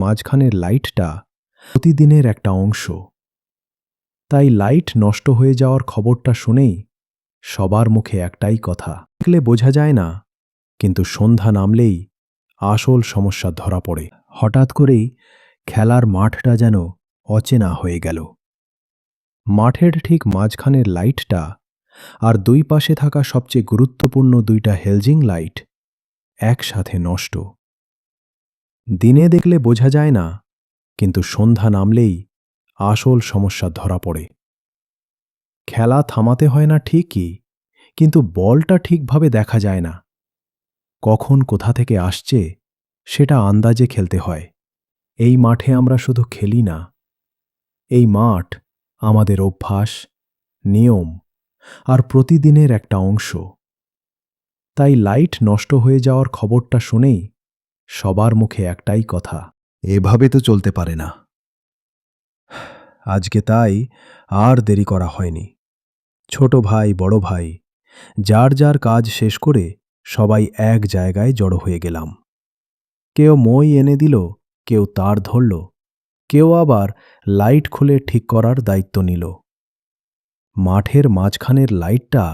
মাঝখানের লাইটটা প্রতিদিনের একটা অংশ। তাই লাইট নষ্ট হয়ে যাওয়ার খবরটা শুনেই সবার মুখে একটাই কথা। দেখলে বোঝা যায় না, কিন্তু সন্ধ্যা নামলেই আসল সমস্যা ধরা পড়ে। হঠাৎ করেই খেলার মাঠটা যেন অচেনা হয়ে গেল। মাঠের ঠিক মাঝখানের লাইটটা আর দুই পাশে থাকা সবচেয়ে গুরুত্বপূর্ণ দুইটা হেলজিং লাইট একসাথে নষ্ট। দিনে দেখলে বোঝা যায় না, কিন্তু সন্ধ্যা নামলেই আসল সমস্যা ধরা পড়ে। খেলা থামাতে হয় না ঠিকই, কিন্তু বলটা ঠিকভাবে দেখা যায় না। কখন কোথা থেকে আসছে সেটা আন্দাজে খেলতে হয়। এই মাঠে আমরা শুধু খেলি না। এই মাঠ আমাদের অভ্যাস, নিয়ম আর প্রতিদিনের একটা অংশ। তাই লাইট নষ্ট হয়ে যাওয়ার খবরটা শুনেই সবার মুখে একটাই কথা, এভাবে তো চলতে পারে না। আজকে তাই আর দেরি করা হয়নি। ছোট ভাই, বড় ভাই, যার যার কাজ শেষ করে সবাই এক জায়গায় জড়ো হয়ে গেলাম। কেউ মই এনে দিল, কেউ তার ধরল, কেউ আবার লাইট খুলে ঠিক করার দায়িত্ব নিল। মাঠের মাঝখানের লাইটটা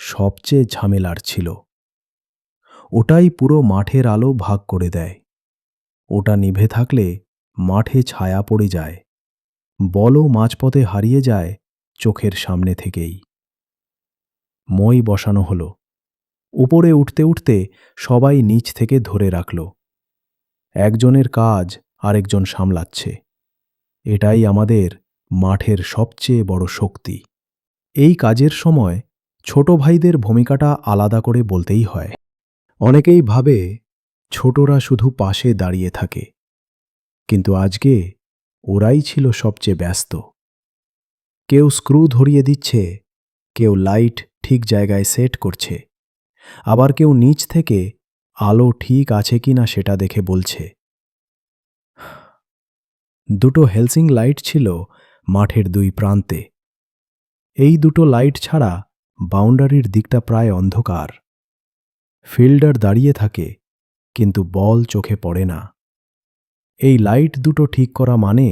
সবচেয়ে ঝামেলার ছিল। ওটাই পুরো মাঠের আলো ভাগ করে দেয়। ওটা নিভে থাকলে মাঠে ছায়া পড়ে যায়। বলও মাঝপথে হারিয়ে যায় চোখের সামনে থেকেই। মই বসানো হলো। উপরে উঠতে উঠতে সবাই নিচ থেকে ধরে রাখল। একজনের কাজ আরেকজন সামলাচ্ছে। এটাই আমাদের মাঠের সবচেয়ে বড় শক্তি। এই কাজের সময় ছোট ভাইদের ভূমিকাটা আলাদা করে বলতেই হয়। অনেকেই ভাবে ছোটরা শুধু পাশে দাঁড়িয়ে থাকে, কিন্তু আজকে ওরাই ছিল সবচেয়ে ব্যস্ত। কেউ স্ক্রু ধরিয়ে দিচ্ছে, কেউ লাইট ঠিক জায়গায় সেট করছে, আবার কেউ নিচ থেকে আলো ঠিক আছে কিনা সেটা দেখে বলছে। দুটো হেলসিং লাইট ছিল মাঠের দুই প্রান্তে। এই দুটো লাইট ছাড়া বাউন্ডারির দিকটা প্রায় অন্ধকার। ফিল্ডার দাঁড়িয়ে থাকে, কিন্তু বল চোখে পড়ে না। এই লাইট দুটো ঠিক করা মানে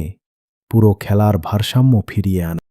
পুরো খেলার ভারসাম্য ফিরিয়ে আনা।